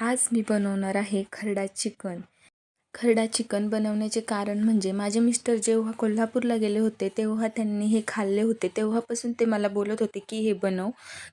आज मी बनवणार आहे खरडा चिकन. खरडा चिकन बनवण्याचे कारण म्हणजे माझे मिस्टर जेव्हा कोल्हापूरला गेले होते तेव्हा त्यांनी हे खाल्ले होते. तेव्हापासून ते मला बोलत होते की हे बनव.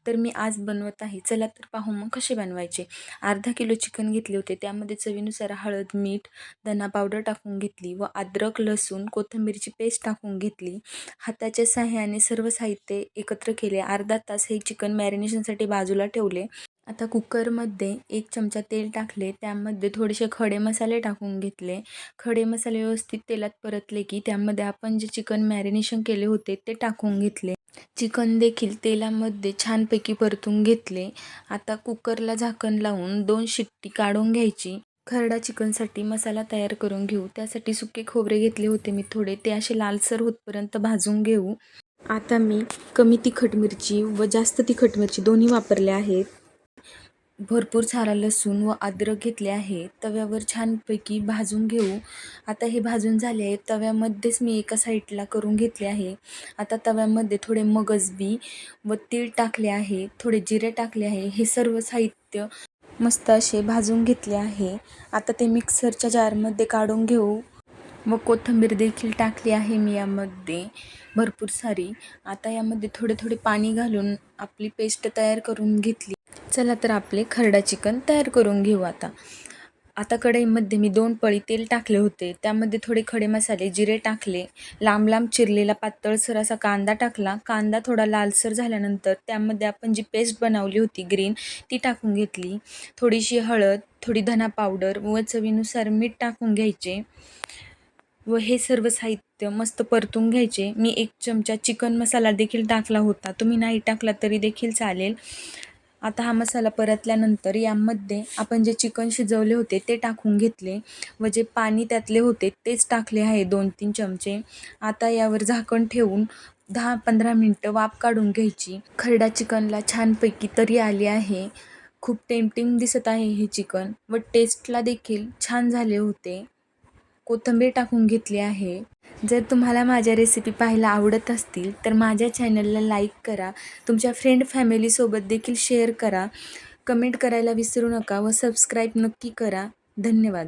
तर मी आज बनवत आहे. चला तर पाहू मग कसे बनवायचे. अर्धा किलो चिकन घेतले होते. त्यामध्ये चवीनुसार हळद मीठ धना पावडर टाकून घेतली व अद्रक लसूण कोथिंबीरची पेस्ट टाकून घेतली. हाताच्या साह्याने सर्व साहित्य एकत्र केले. अर्धा तास हे चिकन मॅरिनेशनसाठी बाजूला ठेवले. आता कुकरमध्ये एक चमचा तेल टाकले त्यामध्ये थोडेसे खडे मसाले टाकून घेतले. खडे मसाले व्यवस्थित तेलात परतले की त्यामध्ये आपण जे चिकन मॅरिनेशन केले होते ते टाकून घेतले. चिकन देखील तेलामध्ये छानपैकी परतून घेतले. आता कुकरला झाकण लावून दोन शिट्टी काढून घ्यायची. खरडा चिकनसाठी मसाला तयार करून घेऊ. त्यासाठी सुके खोबरे घेतले होते मी थोडे. ते असे लालसर होतपर्यंत भाजून घेऊ. आता मी कमी तिखट मिरची व जास्त तिखट मिरची दोन्ही वापरल्या आहेत. भरपूर सारा लसूण व अद्रक घेतले आहे. तव्यावर छानपैकी भाजून घेऊ. आता हे भाजून झाले आहे. तव्यामध्येच मी एका साईडला करून घेतले आहे. आता तव्यामध्ये थोडे मगजबी व तीळ टाकले आहे. थोडे जिरे टाकले आहे. हे सर्व साहित्य मस्त असे भाजून घेतले आहे. आता ते मिक्सरच्या जारमध्ये काढून घेऊ. व कोथिंबीर देखील टाकली आहे मी यामध्ये. भरपूर सारी. आता यामध्ये थोडे थोडे पाणी घालून आपली पेस्ट तयार करून घेतली. चला तर आपले खरडा चिकन तयार करून घेऊ आता. आता कढईमध्ये मी दोन पळी तेल टाकले होते. त्यामध्ये थोडे खडे मसाले जिरे टाकले लांब लांब चिरलेला पातळसर असा कांदा टाकला. कांदा थोडा लालसर झाल्यानंतर त्यामध्ये आपण जी पेस्ट बनवली होती ग्रीन ती टाकून घेतली. थोडीशी हळद थोडी धना पावडर व चवीनुसार मीठ टाकून घ्यायचे व हे सर्व साहित्य मस्त परतून घ्यायचे. मी एक चमचा चिकन मसाला देखील टाकला होता. तुम्ही नाही टाकला तरी देखील चालेल. आता हा मसाला परतल्यानंतर यामध्ये आपण जे चिकन शिजवले होते ते टाकून घेतले व जे पाणी त्यातले होते तेच टाकले आहे दोन तीन चमचे. आता यावर झाकण ठेवून दहा पंधरा मिनटं वाफ काढून घ्यायची. खरडा चिकनला छानपैकी तरी आली आहे. खूप टेम्पटिंग दिसत आहे हे चिकन व टेस्टला देखील छान झाले होते. कोथिंबीर टाकून घेतली आहे. जर तुम्हाला माझ्या रेसिपी पाहायला आवडत असतील तर माझ्या चॅनलला लाईक करा. तुमच्या फ्रेंड फॅमिलीसोबत देखील शेअर करा. कमेंट करायला विसरू नका व सबस्क्राईब नक्की करा. धन्यवाद.